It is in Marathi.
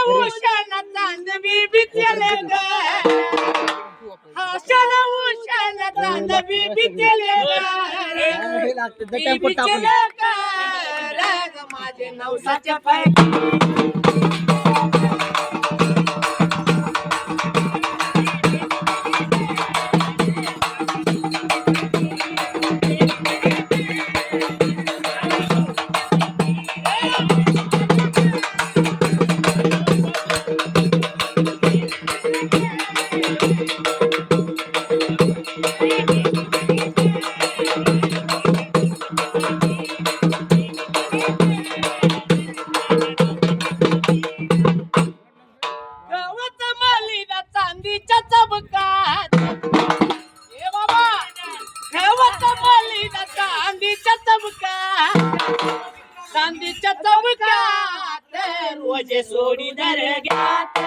आशन तांदवी बितले ग. आशन उशन तांदवी बितले ग. बितले ग. माझे नवसाच्या पैकी चांदीच्या चौकात रोज सोडी दर घ्या